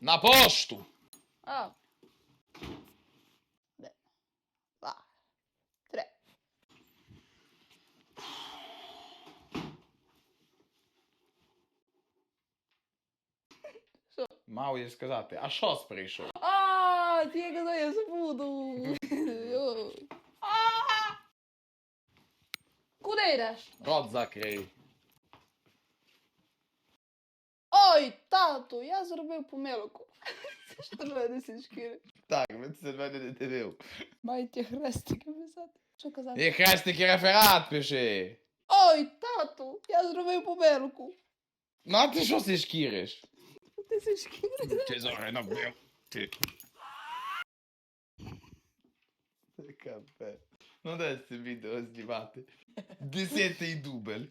На пошту! А. Де? Два. Три. Мав їй сказати, а що прийшов? А, ти казав, я забуду. Ой. А! Куди йдеш? Рот закрий. Ой, тату, я зробив помилку. Це ж мене січки? Так, він це мене не дивив. Маєте хрестики писати. Що казати? І хрестики реферат пиши. Ой, тату, я зробив помилку. Ну а ти що си шкіриш? Ти січки. Ти зоре набив. Ти. Капе. Ну дай це відео знімати. Десятий дубль.